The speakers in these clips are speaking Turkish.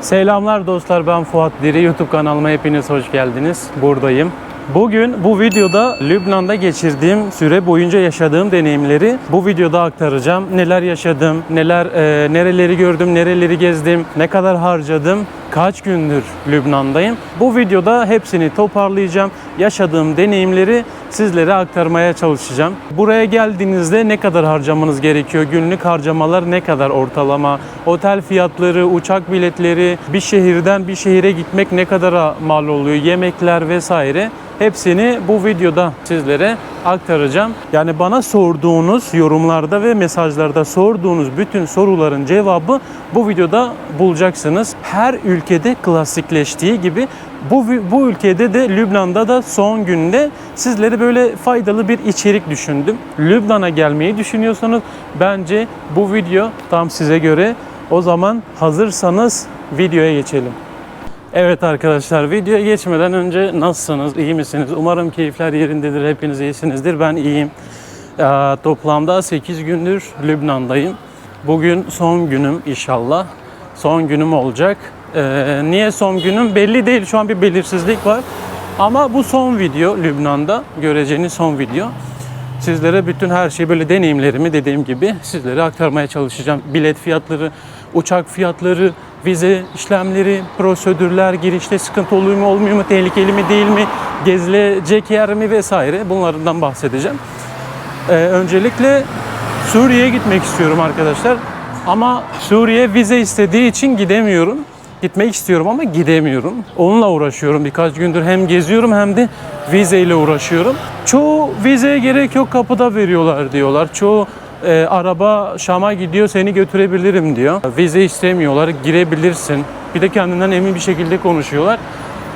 Selamlar dostlar ben Fuat Diri. YouTube kanalıma hepiniz hoş geldiniz. Buradayım. Bugün bu videoda Lübnan'da geçirdiğim süre boyunca yaşadığım deneyimleri bu videoda aktaracağım. Neler yaşadım, neler e, nereleri gördüm, nereleri gezdim, ne kadar harcadım, kaç gündür Lübnan'dayım. Bu videoda hepsini toparlayacağım. Yaşadığım deneyimleri sizlere aktarmaya çalışacağım. Buraya geldiğinizde ne kadar harcamanız gerekiyor? Günlük harcamalar ne kadar ortalama? Otel fiyatları, uçak biletleri, bir şehirden bir şehire gitmek ne kadara mal oluyor? Yemekler vesaire. Hepsini bu videoda sizlere aktaracağım. Yani bana sorduğunuz yorumlarda ve mesajlarda sorduğunuz bütün soruların cevabı bu videoda bulacaksınız. Her ülkede klasikleştiği gibi bu, bu ülkede de Lübnan'da da son günde sizlere böyle faydalı bir içerik düşündüm. Lübnan'a gelmeyi düşünüyorsanız bence bu video tam size göre. O zaman hazırsanız videoya geçelim. Evet arkadaşlar videoya geçmeden önce nasılsınız? iyi misiniz? Umarım keyifler yerindedir. Hepiniz iyisinizdir. Ben iyiyim. Ee, toplamda 8 gündür Lübnan'dayım. Bugün son günüm inşallah. Son günüm olacak. Ee, niye son günüm belli değil. Şu an bir belirsizlik var. Ama bu son video Lübnan'da göreceğiniz son video. Sizlere bütün her şeyi böyle deneyimlerimi dediğim gibi sizlere aktarmaya çalışacağım. Bilet fiyatları, uçak fiyatları, vize işlemleri, prosedürler, girişte sıkıntı oluyor mu olmuyor mu, tehlikeli mi değil mi, gezilecek yer mi vesaire bunlardan bahsedeceğim. Ee, öncelikle Suriye'ye gitmek istiyorum arkadaşlar. Ama Suriye vize istediği için gidemiyorum. Gitmek istiyorum ama gidemiyorum. Onunla uğraşıyorum birkaç gündür. Hem geziyorum hem de vizeyle uğraşıyorum. Çoğu vizeye gerek yok kapıda veriyorlar diyorlar. Çoğu e, araba Şam'a gidiyor seni götürebilirim diyor. Vize istemiyorlar girebilirsin. Bir de kendinden emin bir şekilde konuşuyorlar.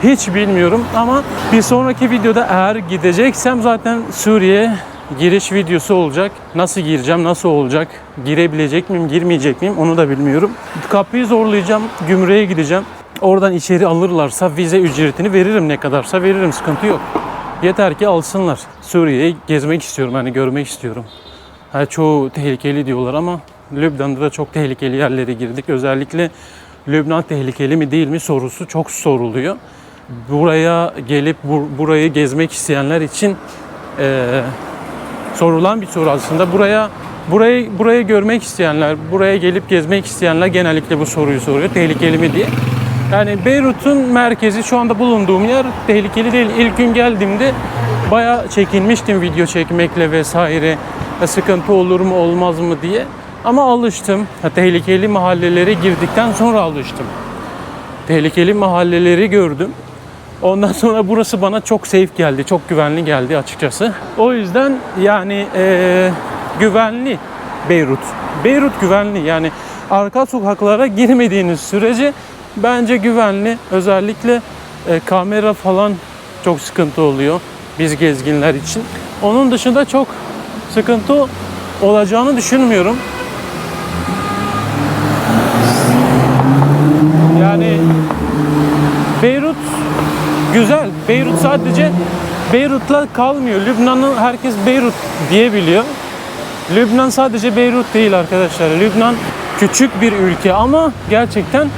Hiç bilmiyorum ama bir sonraki videoda eğer gideceksem zaten Suriye giriş videosu olacak. Nasıl gireceğim, nasıl olacak, girebilecek miyim, girmeyecek miyim onu da bilmiyorum. Kapıyı zorlayacağım, gümrüğe gideceğim. Oradan içeri alırlarsa vize ücretini veririm ne kadarsa veririm sıkıntı yok. Yeter ki alsınlar. Suriye'yi gezmek istiyorum hani görmek istiyorum. Ha, çoğu tehlikeli diyorlar ama Lübnan'da da çok tehlikeli yerlere girdik. Özellikle Lübnan tehlikeli mi değil mi sorusu çok soruluyor. Buraya gelip bur- burayı gezmek isteyenler için eee, sorulan bir soru aslında. Buraya burayı burayı görmek isteyenler, buraya gelip gezmek isteyenler genellikle bu soruyu soruyor. Tehlikeli mi diye. Yani Beyrut'un merkezi şu anda bulunduğum yer tehlikeli değil. İlk gün geldiğimde bayağı çekinmiştim video çekmekle vesaire. Ya sıkıntı olur mu olmaz mı diye. Ama alıştım. Ha, tehlikeli mahallelere girdikten sonra alıştım. Tehlikeli mahalleleri gördüm. Ondan sonra burası bana çok safe geldi, çok güvenli geldi açıkçası. O yüzden yani eee, güvenli Beyrut. Beyrut güvenli yani arka sokaklara girmediğiniz sürece bence güvenli. Özellikle e, kamera falan çok sıkıntı oluyor biz gezginler için. Onun dışında çok sıkıntı olacağını düşünmüyorum. Yani güzel. Beyrut sadece Beyrut'la kalmıyor. Lübnan'ı herkes Beyrut diyebiliyor. Lübnan sadece Beyrut değil arkadaşlar. Lübnan küçük bir ülke ama gerçekten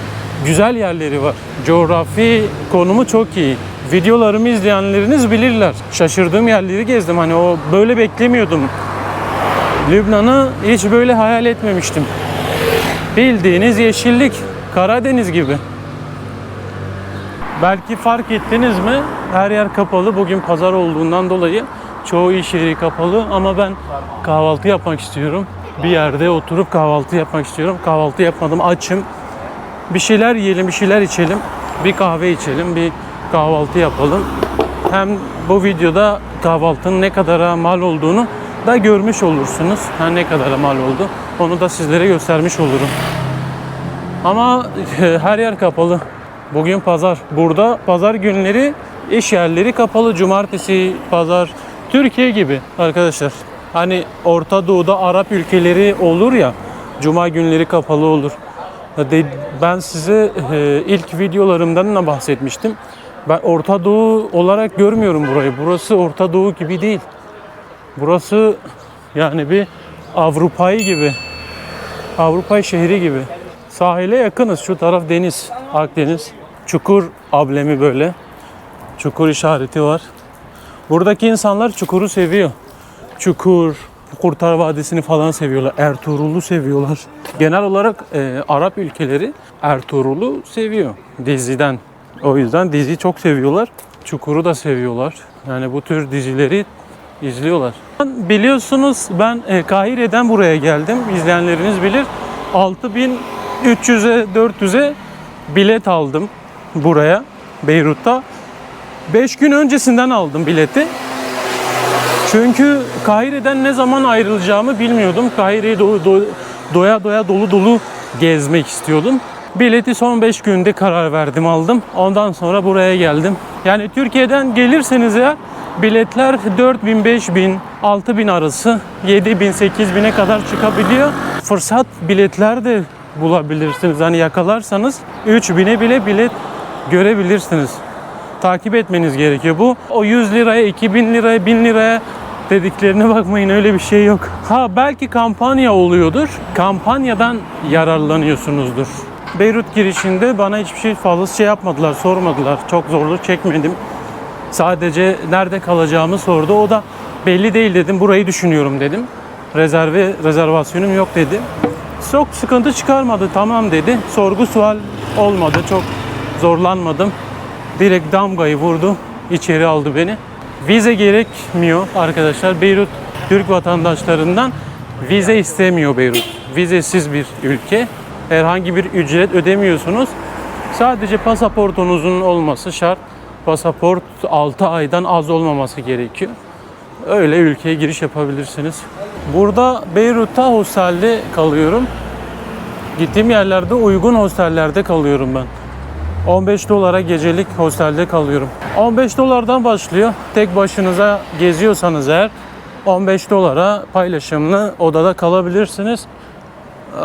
güzel yerleri var. Coğrafi konumu çok iyi. Videolarımı izleyenleriniz bilirler. Şaşırdığım yerleri gezdim. Hani o böyle beklemiyordum. Lübnan'ı hiç böyle hayal etmemiştim. Bildiğiniz yeşillik, Karadeniz gibi. Belki fark ettiniz mi? Her yer kapalı. Bugün pazar olduğundan dolayı çoğu iş yeri kapalı ama ben kahvaltı yapmak istiyorum. Bir yerde oturup kahvaltı yapmak istiyorum. Kahvaltı yapmadım, açım. Bir şeyler yiyelim, bir şeyler içelim. Bir kahve içelim, bir kahvaltı yapalım. Hem bu videoda kahvaltının ne kadara mal olduğunu da görmüş olursunuz. Ha, ne kadara mal oldu. Onu da sizlere göstermiş olurum. Ama her yer kapalı. Bugün pazar. Burada pazar günleri iş yerleri kapalı. Cumartesi, pazar. Türkiye gibi arkadaşlar. Hani Orta Doğu'da Arap ülkeleri olur ya. Cuma günleri kapalı olur. Ben size e, ilk videolarımdan da bahsetmiştim. Ben Orta Doğu olarak görmüyorum burayı. Burası Orta Doğu gibi değil. Burası yani bir Avrupa'yı gibi. Avrupa şehri gibi. Sahile yakınız. Şu taraf deniz, Akdeniz. Çukur ablemi böyle. Çukur işareti var. Buradaki insanlar çukuru seviyor. Çukur, Kurtar Vadisi'ni falan seviyorlar. Ertuğrul'u seviyorlar. Genel olarak e, Arap ülkeleri Ertuğrul'u seviyor diziden. O yüzden diziyi çok seviyorlar. Çukur'u da seviyorlar. Yani bu tür dizileri izliyorlar. Biliyorsunuz ben e, Kahire'den buraya geldim. İzleyenleriniz bilir. 6300'e 400'e bilet aldım buraya Beyrut'ta. 5 gün öncesinden aldım bileti. Çünkü Kahire'den ne zaman ayrılacağımı bilmiyordum. Kahire'yi do- do- doya doya dolu dolu gezmek istiyordum. Bileti son 5 günde karar verdim aldım. Ondan sonra buraya geldim. Yani Türkiye'den gelirseniz eğer biletler 4000, 5000, 6000 arası 7000, 8000'e kadar çıkabiliyor. Fırsat biletler de bulabilirsiniz. Hani yakalarsanız 3000'e bile bilet görebilirsiniz takip etmeniz gerekiyor. Bu o 100 liraya, 2000 liraya, 1000 liraya dediklerine bakmayın öyle bir şey yok. Ha belki kampanya oluyordur. Kampanyadan yararlanıyorsunuzdur. Beyrut girişinde bana hiçbir şey fazla şey yapmadılar, sormadılar. Çok zorluk çekmedim. Sadece nerede kalacağımı sordu. O da belli değil dedim. Burayı düşünüyorum dedim. Rezerve rezervasyonum yok dedi. Çok sıkıntı çıkarmadı. Tamam dedi. Sorgu sual olmadı. Çok zorlanmadım. Direkt damgayı vurdu. içeri aldı beni. Vize gerekmiyor arkadaşlar. Beyrut Türk vatandaşlarından vize istemiyor Beyrut. Vizesiz bir ülke. Herhangi bir ücret ödemiyorsunuz. Sadece pasaportunuzun olması şart. Pasaport 6 aydan az olmaması gerekiyor. Öyle ülkeye giriş yapabilirsiniz. Burada Beyrut'ta hostelde kalıyorum. Gittiğim yerlerde uygun hostellerde kalıyorum ben. 15 dolara gecelik hostelde kalıyorum. 15 dolardan başlıyor. Tek başınıza geziyorsanız eğer 15 dolara paylaşımlı odada kalabilirsiniz.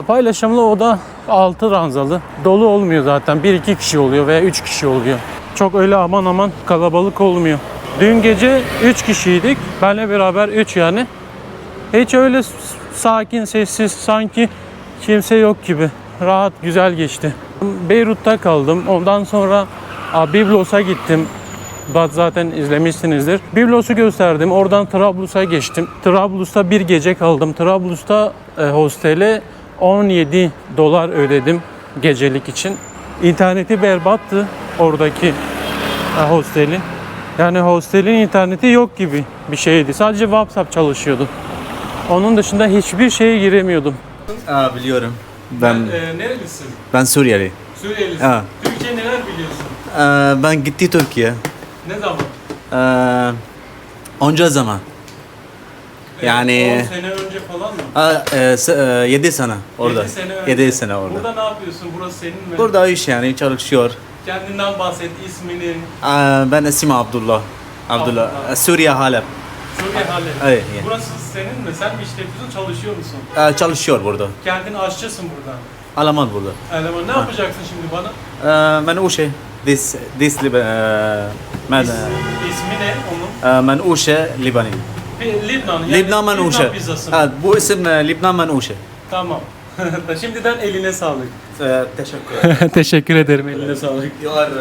Paylaşımlı oda 6 ranzalı. Dolu olmuyor zaten. 1-2 kişi oluyor veya 3 kişi oluyor. Çok öyle aman aman kalabalık olmuyor. Dün gece 3 kişiydik. Benle beraber 3 yani. Hiç öyle sakin, sessiz, sanki kimse yok gibi. Rahat, güzel geçti. Beyrut'ta kaldım. Ondan sonra a, Biblos'a gittim. Zaten izlemişsinizdir. Biblos'u gösterdim. Oradan Trablus'a geçtim. Trablus'ta bir gece kaldım. Trablus'ta e, hostele 17 dolar ödedim gecelik için. İnterneti berbattı oradaki e, hostelin. Yani hostelin interneti yok gibi bir şeydi. Sadece WhatsApp çalışıyordu. Onun dışında hiçbir şeye giremiyordum. Aa, biliyorum. Ben e, nerelisin? ben Suriyeli. Suriyelisin. Ha. Türkiye neler biliyorsun? Aa, ben gitti Türkiye. Ne zaman? Aa, onca zaman. Yani 10 sene önce falan mı? aa, e, s- e, yedi sene orada. Yedi sene önce. Yedi sene orada. Burada ne yapıyorsun? Burası senin mi? Burada iş yani çalışıyor. Kendinden bahset, isminin, Aa, ben isim Abdullah. Abdullah. Abdullah. Suriye Halep. Suriye Halep. Evet, yani. Burası senin mi? Sen mi işletiyorsun, çalışıyor musun? Aa, çalışıyor burada. Kendin aşçısın burada. Alaman burada. Eleman ne yapacaksın şimdi bana? Aa, ben Uşe. This this Lib- aa, ben İs, ismi ne onun? aa, ben Uşe Libani. Bir- Libnan. Yani Lübnan Manuşe. pizzası mı? Ha, bu isim e, Lübnan Manuşe. Tamam. Şimdiden eline sağlık. Ee, teşekkür Teşekkür ederim eline sağlık. You are uh,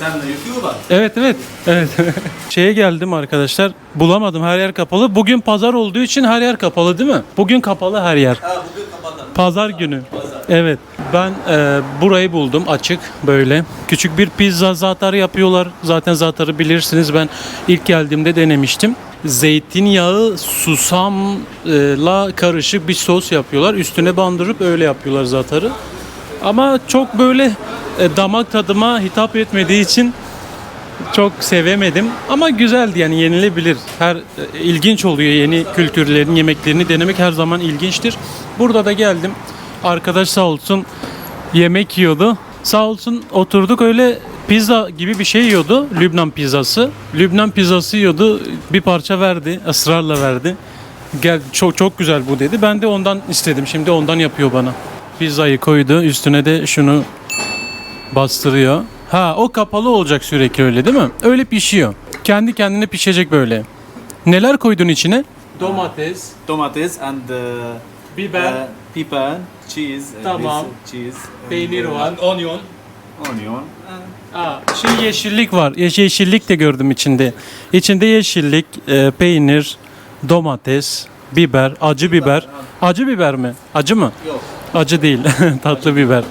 sen YouTuber. Evet evet. Evet. Şeye geldim arkadaşlar. Bulamadım her yer kapalı. Bugün pazar olduğu için her yer kapalı değil mi? Bugün kapalı her yer. Ha bugün kapatalım. Pazar günü. Evet. Ben e, burayı buldum açık böyle. Küçük bir pizza zatarı yapıyorlar. Zaten zatarı bilirsiniz. Ben ilk geldiğimde denemiştim. Zeytinyağı, susamla karışık bir sos yapıyorlar. Üstüne bandırıp öyle yapıyorlar zatarı. Ama çok böyle e, damak tadıma hitap etmediği için çok sevemedim ama güzeldi yani yenilebilir. Her e, ilginç oluyor yeni kültürlerin yemeklerini denemek her zaman ilginçtir. Burada da geldim. Arkadaş sağ olsun yemek yiyordu. Sağ olsun oturduk öyle pizza gibi bir şey yiyordu. Lübnan pizzası. Lübnan pizzası yiyordu. Bir parça verdi. ısrarla verdi. Gel çok çok güzel bu dedi. Ben de ondan istedim. Şimdi ondan yapıyor bana. Pizzayı koydu. Üstüne de şunu bastırıyor. Ha o kapalı olacak sürekli öyle değil mi? Öyle pişiyor. Kendi kendine pişecek böyle. Neler koydun içine? Domates, Domates and uh, biber, uh, pepper, cheese. uh, Tamam. this cheese. Peynir and, uh, var. onion. Onion. Aa, şey yeşillik var. Ye- Yeşillik de gördüm içinde. İçinde yeşillik, e, peynir, domates, biber, acı biber. Acı biber mi? Acı mı? Yok. Acı değil. Tatlı biber.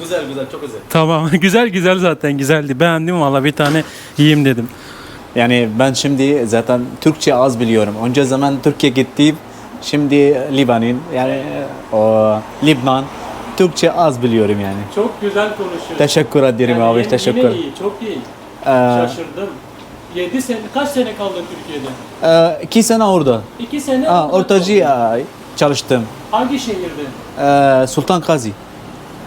Güzel güzel çok güzel. Tamam. güzel güzel zaten güzeldi. Beğendim valla bir tane yiyeyim dedim. Yani ben şimdi zaten Türkçe az biliyorum. Önce zaman Türkiye gittim. Şimdi Liban'ın yani o Libnan Türkçe az biliyorum yani. Çok güzel konuşuyorsun. Teşekkür ederim abi. yine- Teşekkür. Yine iyi, çok iyi. Ee, Şaşırdım. 7 sene, kaç sene kaldın Türkiye'de? e, iki sene orada. 2 sene. Orada ortacı çalıştım. Hangi şehirde? E, Sultan Gazi.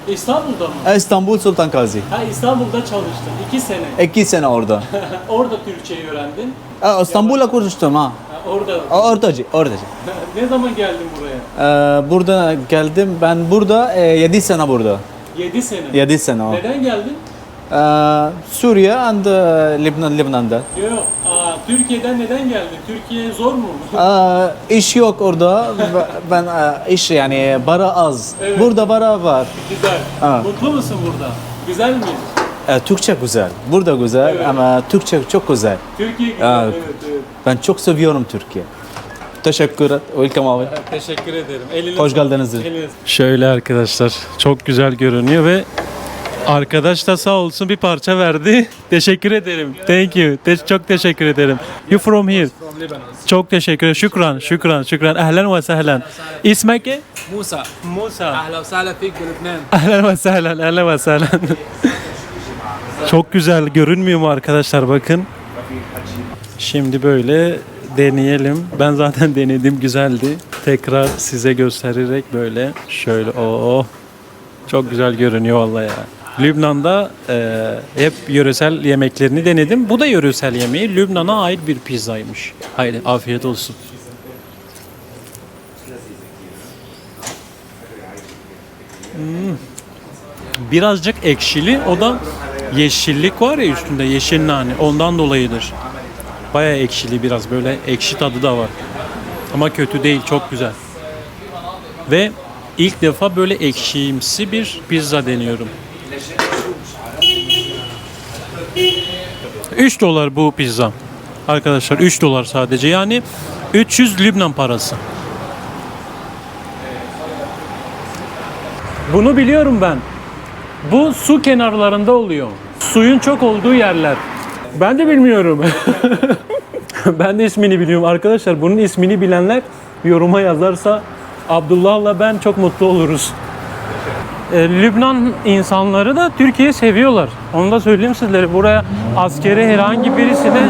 İstanbul'da mı? İstanbul Sultan Gazi. Ha İstanbul'da çalıştın. 2 sene. İki sene orada. Orada Türkçeyi öğrendin. E, İstanbul'a konuştum ha. Ha, orada. Ortacı, ortacı. ne zaman geldin buraya? E, burada geldim. Ben burada e, yedi sene burada. 7 sene. Yedi sene o. Neden geldin? E, Suriye and e, Lübnan, Lübnan'da. Yok. Aa, Türkiye'den neden geldin? Türkiye zor mu? E, iş yok orada. ben e, iş yani para az. Evet. Burada para var. Güzel. Ha. Mutlu musun burada? Güzel mi? E, Türkçe güzel. Burada güzel Evet. ama Türkçe çok güzel. Türkiye güzel. Evet. Evet, evet. Ben çok seviyorum Türkiye. Teşekkür. Welcome abi. Teşekkür ederim. Eline Hoş sağlık. geldiniz. Eline- Şöyle arkadaşlar çok güzel görünüyor ve arkadaş da sağ olsun bir parça verdi. Teşekkür ederim. Thank you. Te- çok teşekkür ederim. You from here? from Lebanon. Çok teşekkür ederim. Şükran, şükran, şükran. Ehlen ve sehlen. İsmek ne? موسى Musa. اهلا وسهلا فيك بلبنان Ehlen ve sehlen, ehlen ve sehlen. Çok güzel görünmüyor mu arkadaşlar bakın. Şimdi böyle deneyelim. Ben zaten denedim güzeldi. Tekrar size göstererek böyle şöyle o çok güzel görünüyor vallahi ya. Lübnan'da e, hep yöresel yemeklerini denedim. Bu da yöresel yemeği. Lübnan'a ait bir pizzaymış. Haydi afiyet olsun. birazcık ekşili. O da yeşillik var ya üstünde yeşil nane. Ondan dolayıdır. Baya ekşili biraz böyle ekşi tadı da var. Ama kötü değil çok güzel. Ve ilk defa böyle ekşimsi bir pizza deniyorum. 3 dolar bu pizza. Arkadaşlar 3 dolar sadece. Yani 300 Lübnan parası. Bunu biliyorum ben. Bu su kenarlarında oluyor. Suyun çok olduğu yerler. Ben de bilmiyorum. ben de ismini biliyorum. Arkadaşlar bunun ismini bilenler yoruma yazarsa Abdullah'la ben çok mutlu oluruz. E, Lübnan insanları da Türkiye'yi seviyorlar. Onu da söyleyeyim sizlere. Buraya askere herhangi birisine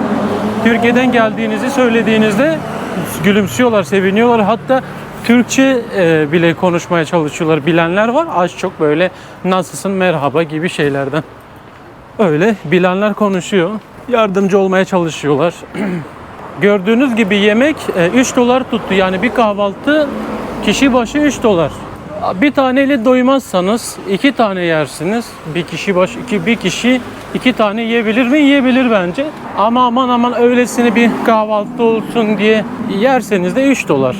Türkiye'den geldiğinizi söylediğinizde gülümsüyorlar, seviniyorlar. Hatta Türkçe e, bile konuşmaya çalışıyorlar. Bilenler var. Az çok böyle nasılsın, merhaba gibi şeylerden. Öyle bilenler konuşuyor. Yardımcı olmaya çalışıyorlar. Gördüğünüz gibi yemek e, 3 dolar tuttu. Yani bir kahvaltı kişi başı 3 dolar. Bir taneyle doymazsanız iki tane yersiniz. Bir kişi baş iki bir kişi iki tane yiyebilir mi? Yiyebilir bence. Ama aman aman öylesine bir kahvaltı olsun diye yerseniz de 3 dolar.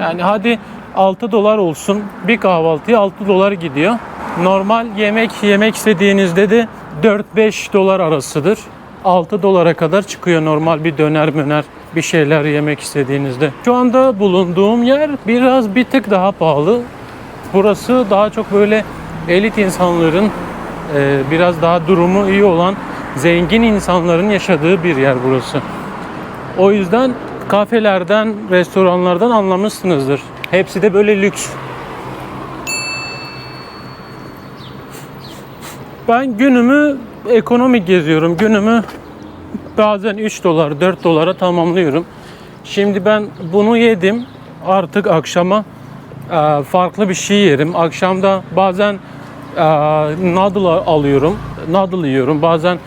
Yani hadi 6 dolar olsun. Bir kahvaltıya 6 dolar gidiyor. Normal yemek yemek istediğinizde de 4-5 dolar arasıdır. 6 dolara kadar çıkıyor normal bir döner möner bir şeyler yemek istediğinizde. Şu anda bulunduğum yer biraz bir tık daha pahalı. Burası daha çok böyle elit insanların e, biraz daha durumu iyi olan zengin insanların yaşadığı bir yer burası. O yüzden kafelerden, restoranlardan anlamışsınızdır. Hepsi de böyle lüks. Ben günümü ekonomik geziyorum. Günümü bazen 3 dolar, 4 dolara tamamlıyorum. Şimdi ben bunu yedim. Artık akşama e, farklı bir şey yerim. Akşamda bazen e, noodle alıyorum. Noodle yiyorum. Bazen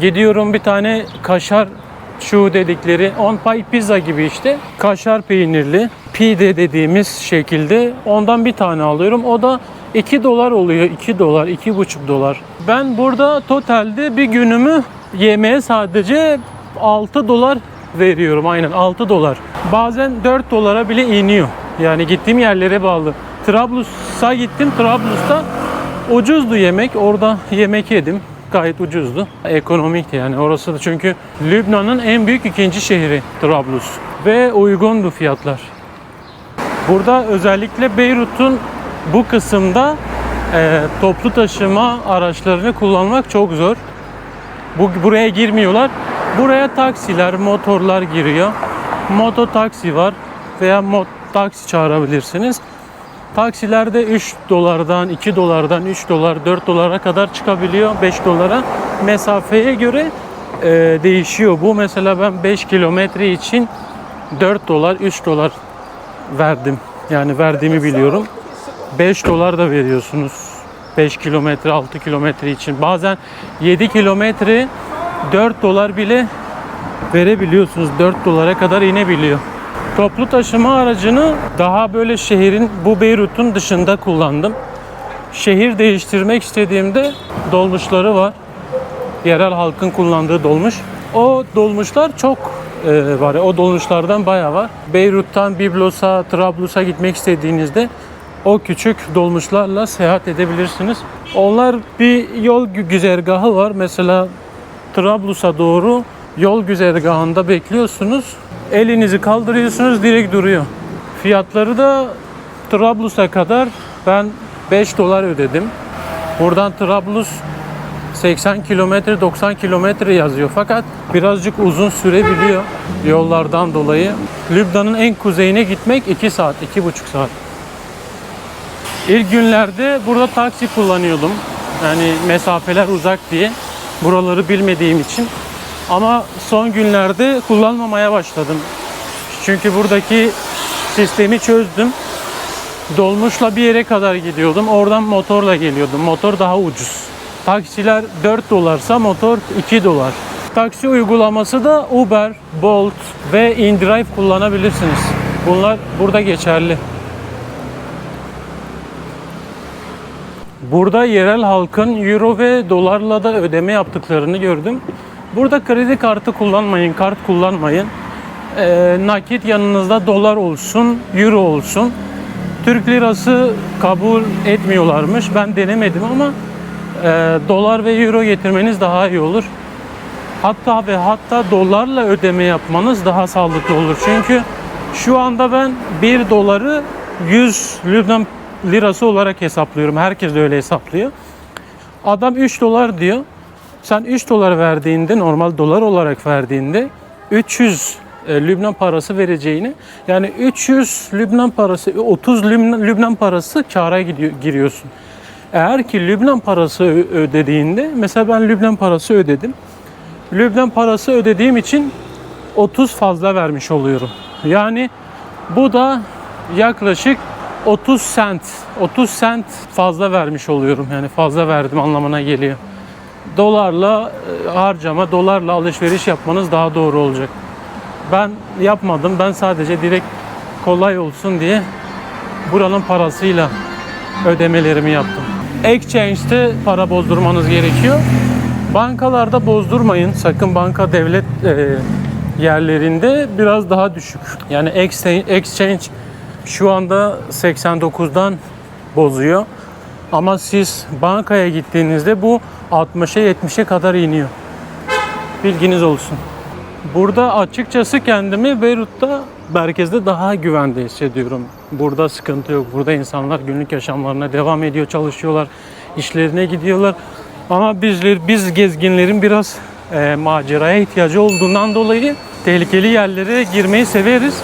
gidiyorum bir tane kaşar şu dedikleri on pay pizza gibi işte. Kaşar peynirli pide dediğimiz şekilde ondan bir tane alıyorum. O da 2 dolar oluyor. 2 dolar, 2,5 dolar. Ben burada totalde bir günümü yemeğe sadece 6 dolar veriyorum. Aynen 6 dolar. Bazen 4 dolara bile iniyor. Yani gittiğim yerlere bağlı. Trablus'a gittim. Trablus'ta ucuzdu yemek. Orada yemek yedim. Gayet ucuzdu. Ekonomikti yani orası da çünkü Lübnan'ın en büyük ikinci şehri Trablus. Ve uygundu fiyatlar. Burada özellikle Beyrut'un bu kısımda e, toplu taşıma araçlarını kullanmak çok zor. Bu buraya girmiyorlar. Buraya taksiler, motorlar giriyor. Moto taksi var veya mot taksi çağırabilirsiniz. Taksilerde 3 dolardan, 2 dolardan, 3 dolar, 4 dolara kadar çıkabiliyor. 5 dolara. Mesafeye göre e, değişiyor. Bu mesela ben 5 kilometre için 4 dolar, 3 dolar verdim. Yani verdiğimi biliyorum. 5 dolar da veriyorsunuz. 5 kilometre, 6 kilometre için. Bazen 7 kilometre 4 dolar bile verebiliyorsunuz. 4 dolara kadar inebiliyor. Toplu taşıma aracını daha böyle şehrin bu Beyrut'un dışında kullandım. Şehir değiştirmek istediğimde dolmuşları var. Yerel halkın kullandığı dolmuş. O dolmuşlar çok e, var. O dolmuşlardan bayağı var. Beyrut'tan Biblis'a, Trablus'a gitmek istediğinizde o küçük dolmuşlarla seyahat edebilirsiniz. Onlar bir yol gü- güzergahı var. Mesela Trablus'a doğru yol güzergahında bekliyorsunuz. Elinizi kaldırıyorsunuz direkt duruyor. Fiyatları da Trablus'a kadar ben 5 dolar ödedim. Buradan Trablus 80 kilometre 90 kilometre yazıyor fakat birazcık uzun sürebiliyor yollardan dolayı. Lübnan'ın en kuzeyine gitmek 2 saat, 2,5 saat. İlk günlerde burada taksi kullanıyordum. Yani mesafeler uzak diye. Buraları bilmediğim için. Ama son günlerde kullanmamaya başladım. Çünkü buradaki sistemi çözdüm. Dolmuşla bir yere kadar gidiyordum. Oradan motorla geliyordum. Motor daha ucuz. Taksiler 4 dolarsa motor 2 dolar. Taksi uygulaması da Uber, Bolt ve InDrive kullanabilirsiniz. Bunlar burada geçerli. Burada yerel halkın euro ve dolarla da ödeme yaptıklarını gördüm. Burada kredi kartı kullanmayın, kart kullanmayın. Ee, nakit yanınızda dolar olsun, euro olsun. Türk lirası kabul etmiyorlarmış. Ben denemedim ama e, dolar ve euro getirmeniz daha iyi olur. Hatta ve hatta dolarla ödeme yapmanız daha sağlıklı olur. Çünkü şu anda ben 1 doları 100 Lübnan lirası olarak hesaplıyorum. Herkes de öyle hesaplıyor. Adam 3 dolar diyor. Sen 3 dolar verdiğinde normal dolar olarak verdiğinde 300 e, Lübnan parası vereceğini yani 300 Lübnan parası 30 Lübnan, parası kâra giriyorsun. Eğer ki Lübnan parası ödediğinde mesela ben Lübnan parası ödedim. Lübnan parası ödediğim için 30 fazla vermiş oluyorum. Yani bu da yaklaşık 30 sent, 30 sent fazla vermiş oluyorum. Yani fazla verdim anlamına geliyor. Dolarla e, harcama, dolarla alışveriş yapmanız daha doğru olacak. Ben yapmadım. Ben sadece direkt kolay olsun diye buranın parasıyla ödemelerimi yaptım. Exchange'de para bozdurmanız gerekiyor. Bankalarda bozdurmayın. Sakın banka devlet e, yerlerinde biraz daha düşük. Yani exchange, exchange şu anda 89'dan bozuyor. Ama siz bankaya gittiğinizde bu 60'a 70'e kadar iniyor. Bilginiz olsun. Burada açıkçası kendimi Beyrut'ta merkezde daha güvende hissediyorum. Burada sıkıntı yok. Burada insanlar günlük yaşamlarına devam ediyor, çalışıyorlar, işlerine gidiyorlar. Ama bizler, biz gezginlerin biraz e, maceraya ihtiyacı olduğundan dolayı tehlikeli yerlere girmeyi severiz.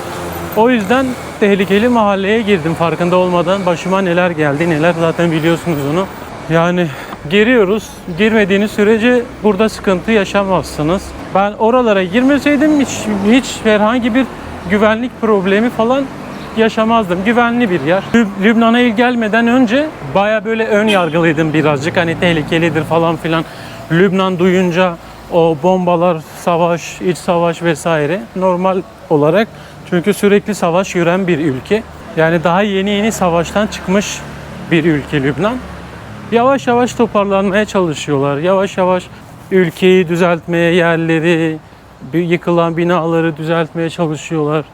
O yüzden tehlikeli mahalleye girdim farkında olmadan. Başıma neler geldi, neler zaten biliyorsunuz onu. Yani giriyoruz. Girmediğiniz sürece burada sıkıntı yaşamazsınız. Ben oralara girmeseydim hiç, hiç herhangi bir güvenlik problemi falan yaşamazdım. Güvenli bir yer. Lüb- Lübnan'a ilk gelmeden önce baya böyle ön yargılıydım birazcık. Hani tehlikelidir falan filan. Lübnan duyunca o bombalar, savaş, iç savaş vesaire normal olarak çünkü sürekli savaş gören bir ülke. Yani daha yeni yeni savaştan çıkmış bir ülke Lübnan. Yavaş yavaş toparlanmaya çalışıyorlar. Yavaş yavaş ülkeyi düzeltmeye, yerleri, yıkılan binaları düzeltmeye çalışıyorlar.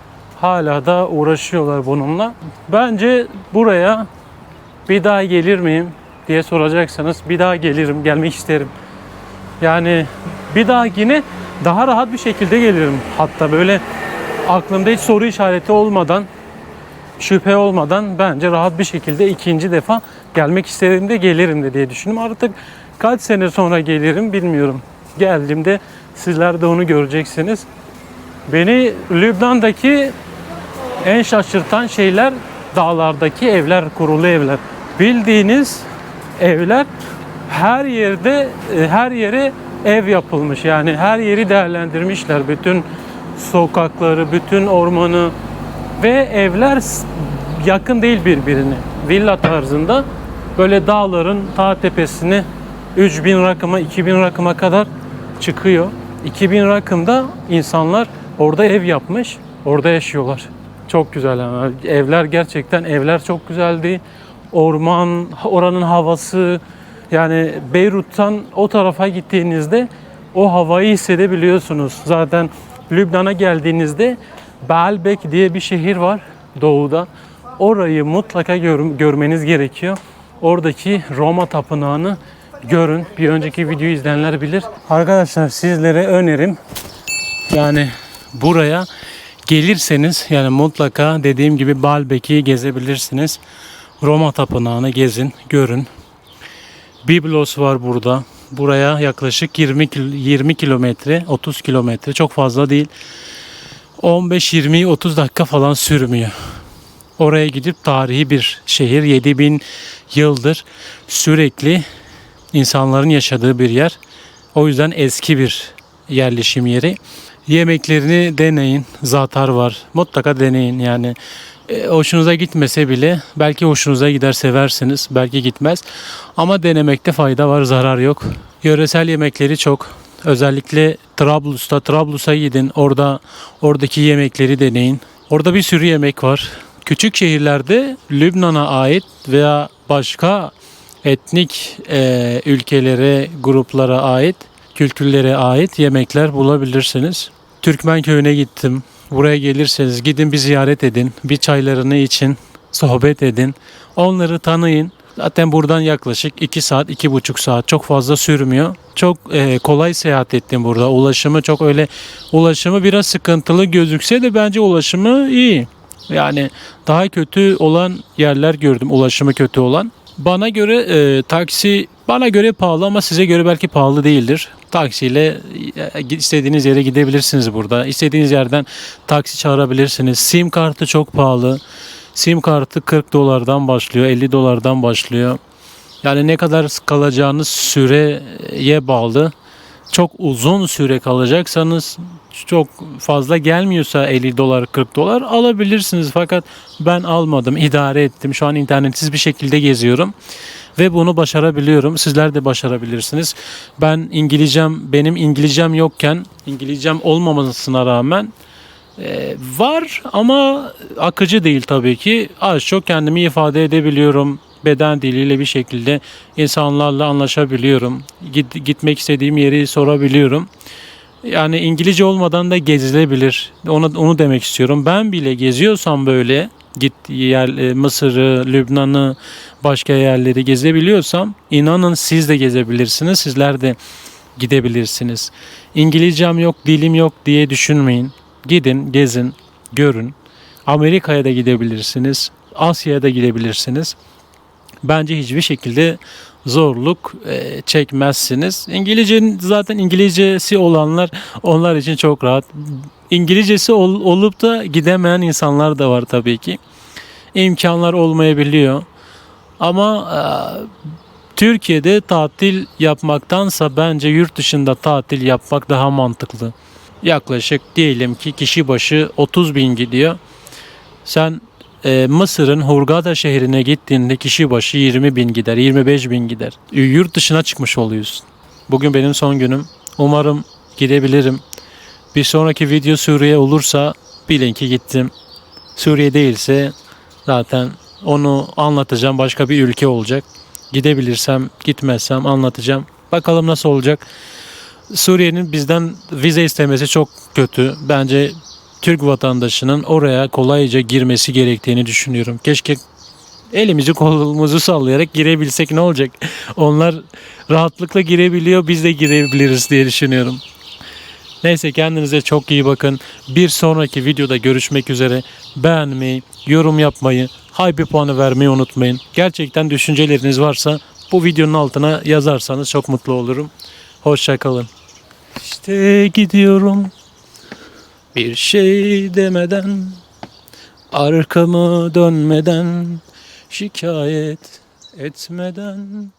Hala da uğraşıyorlar bununla. Bence buraya bir daha gelir miyim diye soracaksanız bir daha gelirim, gelmek isterim. Yani bir daha yine daha rahat bir şekilde gelirim. Hatta böyle aklımda hiç soru işareti olmadan, şüphe olmadan bence rahat bir şekilde ikinci defa gelmek istediğimde gelirim de diye düşündüm. Artık kaç sene sonra gelirim bilmiyorum. Geldiğimde sizler de onu göreceksiniz. Beni Lübnan'daki en şaşırtan şeyler dağlardaki evler, kurulu evler. Bildiğiniz evler her yerde e, her yere ev yapılmış. Yani her yeri değerlendirmişler. Bütün sokakları, bütün ormanı ve evler yakın değil birbirine. Villa tarzında böyle dağların ta tepesine 3000 rakıma, 2000 rakıma kadar çıkıyor. 2000 rakımda insanlar orada ev yapmış, orada yaşıyorlar. Çok güzel ama evler gerçekten evler çok güzeldi. Orman, oranın havası yani Beyrut'tan o tarafa gittiğinizde o havayı hissedebiliyorsunuz. Zaten Lübnan'a geldiğinizde Baalbek diye bir şehir var doğuda. Orayı mutlaka gör- görmeniz gerekiyor. Oradaki Roma tapınağını görün. Bir önceki videoyu izleyenler bilir. Arkadaşlar sizlere önerim yani buraya gelirseniz yani mutlaka dediğim gibi Baalbek'i gezebilirsiniz. Roma tapınağını gezin, görün. Biblos var burada. Buraya yaklaşık 20 kil- 20 kilometre, 30 kilometre çok fazla değil. 15 20 30 dakika falan sürmüyor. Oraya gidip tarihi bir şehir 7000 yıldır sürekli insanların yaşadığı bir yer. O yüzden eski bir yerleşim yeri. Yemeklerini deneyin. Zatar var. Mutlaka deneyin yani. E, hoşunuza gitmese bile belki hoşunuza gider seversiniz. Belki gitmez. Ama denemekte fayda var, zarar yok. Yöresel yemekleri çok. Özellikle Trablus'ta, Trablus'a gidin. Orada oradaki yemekleri deneyin. Orada bir sürü yemek var. Küçük şehirlerde Lübnan'a ait veya başka etnik e, ülkelere, gruplara ait, kültürlere ait yemekler bulabilirsiniz. Türkmen köyüne gittim. Buraya gelirseniz gidin bir ziyaret edin. Bir çaylarını için, sohbet edin. Onları tanıyın. Zaten buradan yaklaşık 2 saat, 2,5 saat çok fazla sürmüyor. Çok e, kolay seyahat ettim burada. Ulaşımı çok öyle ulaşımı biraz sıkıntılı gözükse de bence ulaşımı iyi. Yani daha kötü olan yerler gördüm. Ulaşımı kötü olan. Bana göre e, taksi bana göre pahalı ama size göre belki pahalı değildir. Taksiyle e, istediğiniz yere gidebilirsiniz burada. İstediğiniz yerden taksi çağırabilirsiniz. Sim kartı çok pahalı. Sim kartı 40 dolardan başlıyor, 50 dolardan başlıyor. Yani ne kadar kalacağınız süreye bağlı. Çok uzun süre kalacaksanız çok fazla gelmiyorsa 50 dolar 40 dolar alabilirsiniz. Fakat ben almadım, idare ettim. Şu an internetsiz bir şekilde geziyorum ve bunu başarabiliyorum. Sizler de başarabilirsiniz. Ben İngilizcem benim İngilizcem yokken İngilizcem olmamasına rağmen e, var ama akıcı değil tabii ki. Az çok kendimi ifade edebiliyorum. Beden diliyle bir şekilde insanlarla anlaşabiliyorum. Git, gitmek istediğim yeri sorabiliyorum. Yani İngilizce olmadan da gezilebilir. Onu, onu demek istiyorum. Ben bile geziyorsam böyle git yer, e, Mısır'ı, Lübnan'ı, başka yerleri gezebiliyorsam inanın siz de gezebilirsiniz. Sizler de gidebilirsiniz. İngilizcem yok, dilim yok diye düşünmeyin. Gidin, gezin, görün. Amerika'ya da gidebilirsiniz. Asya'ya da gidebilirsiniz. Bence hiçbir şekilde zorluk e, çekmezsiniz. İngilizcenin zaten İngilizcesi olanlar onlar için çok rahat. İngilizcesi ol- olup da gidemeyen insanlar da var tabii ki. İmkanlar olmayabiliyor. Ama e, Türkiye'de tatil yapmaktansa bence yurt dışında tatil yapmak daha mantıklı. Yaklaşık diyelim ki kişi başı 30 bin gidiyor. Sen e, Mısır'ın Hurghada şehrine gittiğinde kişi başı 20 bin gider, 25 bin gider. Yurt dışına çıkmış oluyorsun. Bugün benim son günüm. Umarım gidebilirim. Bir sonraki video Suriye olursa bilin ki gittim. Suriye değilse zaten onu anlatacağım. Başka bir ülke olacak. Gidebilirsem, gitmezsem anlatacağım. Bakalım nasıl olacak. Suriye'nin bizden vize istemesi çok kötü. Bence Türk vatandaşının oraya kolayca girmesi gerektiğini düşünüyorum. Keşke elimizi kolumuzu sallayarak girebilsek ne olacak? Onlar rahatlıkla girebiliyor biz de girebiliriz diye düşünüyorum. Neyse kendinize çok iyi bakın. Bir sonraki videoda görüşmek üzere. Beğenmeyi, yorum yapmayı, hype puanı vermeyi unutmayın. Gerçekten düşünceleriniz varsa bu videonun altına yazarsanız çok mutlu olurum. Hoşçakalın. İşte gidiyorum bir şey demeden arkamı dönmeden şikayet etmeden